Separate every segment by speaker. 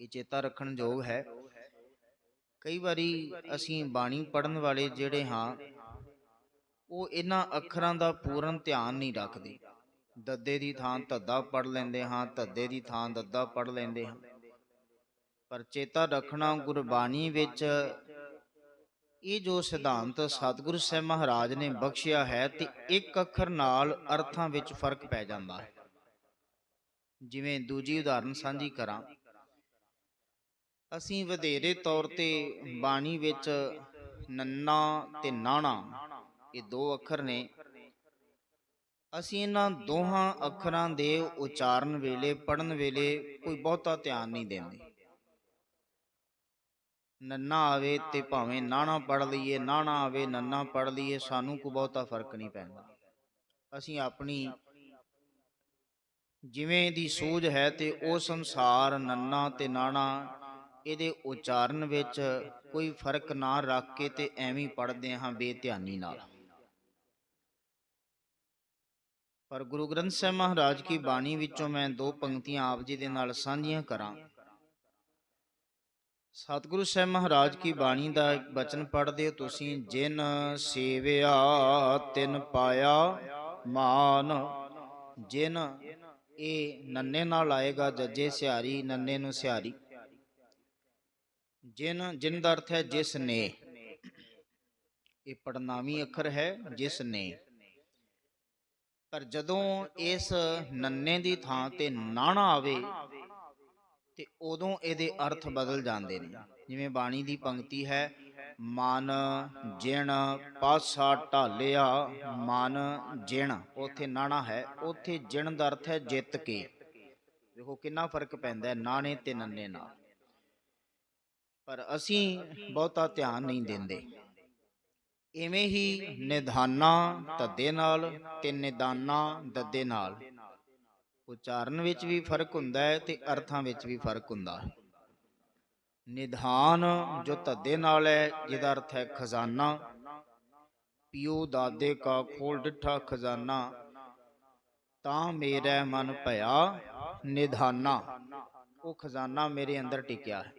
Speaker 1: ਇਹ ਚੇਤਾ ਰੱਖਣ ਯੋਗ ਹੈ। ਕਈ ਵਾਰੀ ਅਸੀਂ ਬਾਣੀ ਪੜਨ ਵਾਲੇ ਜਿਹੜੇ ਹਾਂ, ਉਹ ਇਹਨਾਂ ਅੱਖਰਾਂ ਦਾ ਪੂਰਨ ਧਿਆਨ ਨਹੀਂ ਰੱਖਦੇ। ਦੱਦੇ ਦੀ ਥਾਂ ਧੱਦਾ ਪੜ ਲੈਂਦੇ ਹਾਂ, ਧੱਦੇ ਦੀ ਥਾਂ ਦੱਦਾ ਪੜ ਲੈਂਦੇ ਹਾਂ। ਪਰ ਚੇਤਾ ਰੱਖਣਾ ਗੁਰਬਾਣੀ ਵਿੱਚ ਇਹ ਜੋ ਸਿਧਾਂਤ ਸਤਿਗੁਰੂ ਸਾਹਿਬ ਮਹਾਰਾਜ ਨੇ ਬਖਸ਼ਿਆ ਹੈ ਤੇ ਇੱਕ ਅੱਖਰ ਨਾਲ ਅਰਥਾਂ ਵਿੱਚ ਫ਼ਰਕ ਪੈ ਜਾਂਦਾ ਹੈ। ਜਿਵੇਂ ਦੂਜੀ ਉਦਾਹਰਨ ਸਾਂਝੀ ਕਰਾਂ ਅਸੀਂ ਵਧੇਰੇ ਤੌਰ ਤੇ ਬਾਣੀ ਵਿੱਚ ਨੰਨਾ ਤੇ ਨਾਣਾ, ਇਹ ਦੋ ਅੱਖਰ ਨੇ। ਅਸੀਂ ਇਹਨਾਂ ਦੋਹਾਂ ਅੱਖਰਾਂ ਦੇ ਉਚਾਰਨ ਵੇਲੇ ਪੜਨ ਵੇਲੇ ਕੋਈ ਬਹੁਤਾ ਧਿਆਨ ਨਹੀਂ ਦਿੰਦੇ। ਨੰਨਾ ਆਵੇ ਤੇ ਭਾਵੇਂ ਨਾਣਾ ਪੜ ਲਈਏ, ਨਾਣਾ ਆਵੇ, ਨੰਨਾ ਪੜ ਲਈਏ, ਸਾਨੂੰ ਕੋਈ ਬਹੁਤਾ ਫ਼ਰਕ ਨਹੀਂ ਪੈਂਦਾ। ਅਸੀਂ ਆਪਣੀ ਜਿਵੇਂ ਦੀ ਸੂਝ ਹੈ ਤੇ ਉਸ ਸੰਸਾਰ ਨੰਨਾ ਤੇ ਨਾਣਾ ਇਹਦੇ ਉਚਾਰਨ ਵਿੱਚ ਕੋਈ ਫ਼ਰਕ ਨਾ ਰੱਖ ਕੇ ਤੇ ਐਵੇਂ ਹੀ ਪੜ੍ਹਦੇ ਹਾਂ ਬੇਧਿਆਨੀ ਨਾਲ। ਪਰ ਗੁਰੂ ਗ੍ਰੰਥ ਸਾਹਿਬ ਮਹਾਰਾਜ ਕੀ ਬਾਣੀ ਵਿੱਚੋਂ ਮੈਂ ਦੋ ਪੰਕਤੀਆਂ ਆਪ ਜੀ ਦੇ ਨਾਲ ਸਾਂਝੀਆਂ ਕਰਾਂ। ਸਤਿਗੁਰੂ ਸਾਹਿਬ ਮਹਾਰਾਜ ਕੀ ਬਾਣੀ ਦਾ ਇੱਕ ਬਚਨ ਪੜ੍ਹਦੇ ਹੋ ਤੁਸੀਂ, ਜਿਨ ਸੇਵਿਆ ਤਿਨ ਪਾਇਆ ਮਾਨ, ਜਿਨ ਇਹ ਨੰਨੇ ਨਾਲ ਆਏਗਾ, ਜੱਜੇ ਸਿਹਾਰੀ ਨੰਨੇ ਨੂੰ ਸਿਹਾਰੀ। ਜਿਨ ਜਿਨ ਦਾ ਅਰਥ ਹੈ ਜਿਸ ਨੇ। ਇਹ ਪੜਨਾਵੀ ਅੱਖਰ ਹੈ, ਜਿਸ ਨੇ। ਪਰ ਜਦੋਂ ਇਸ ਨੰਨੇ ਦੀ ਥਾਂ ਤੇ ਨਾਣਾ ਆਵੇ, ਤੇ ਉਦੋਂ ਇਹਦੇ ਅਰਥ ਬਦਲ ਜਾਂਦੇ ਨੇ। ਜਿਵੇਂ ਬਾਣੀ ਦੀ ਪੰਕਤੀ ਹੈ, ਮਨ, ਜਿਣ, ਪਾਸਾ ਢਾਲਿਆ, ਮਨ, ਜਿਣ। ਉਥੇ ਨਾਣਾ ਹੈ, ਉਥੇ ਜਿਣ ਦਾ ਅਰਥ ਹੈ ਜਿੱਤ ਕੇ। ਦੇਖੋ ਕਿੰਨਾ ਫ਼ਰਕ ਪੈਂਦਾ ਹੈ, ਨਾਣੇ ਤੇ ਨੰਨੇ ਨਾਲ। ਪਰ ਅਸੀਂ ਬਹੁਤਾ ਧਿਆਨ ਨਹੀਂ ਦਿੰਦੇ। ਇਵੇਂ ਹੀ ਨਿਧਾਨਾ ਧੱਦੇ ਨਾਲ ਤੇ ਨਿਦਾਨਾ ਦੱਦੇ ਨਾਲ। ਉਚਾਰਨ ਵਿੱਚ ਵੀ ਫ਼ਰਕ ਹੁੰਦਾ ਹੈ ਤੇ ਅਰਥਾਂ ਵਿੱਚ ਵੀ ਫ਼ਰਕ ਹੁੰਦਾ ਹੈ। ਨਿਧਾਨ ਜੋ ਧੱਦੇ ਨਾਲ ਹੈ, ਜਿਹਦਾ ਅਰਥ ਹੈ ਖਜ਼ਾਨਾ। ਪਿਓ ਦਾਦੇ ਕਾ ਖੋਲ ਡਿਠਾ ਖਜ਼ਾਨਾ। ਤਾਂ ਮੇਰਾ ਮਨ ਭਇਆ ਨਿਧਾਨਾ। ਉਹ ਖਜ਼ਾਨਾ ਮੇਰੇ ਅੰਦਰ ਟਿਕਿਆ ਹੈ।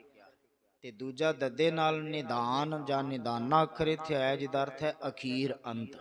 Speaker 1: ਤੇ ਦੂਜਾ ਦੱਦੇ ਨਾਲ ਨਿਦਾਨ ਜਾਂ ਨਿਦਾਨਾ ਅੱਖਰ ਇੱਥੇ ਆਇਆ, ਜਿਹਦਾ ਅਰਥ ਹੈ ਅਖੀਰ ਅੰਤ।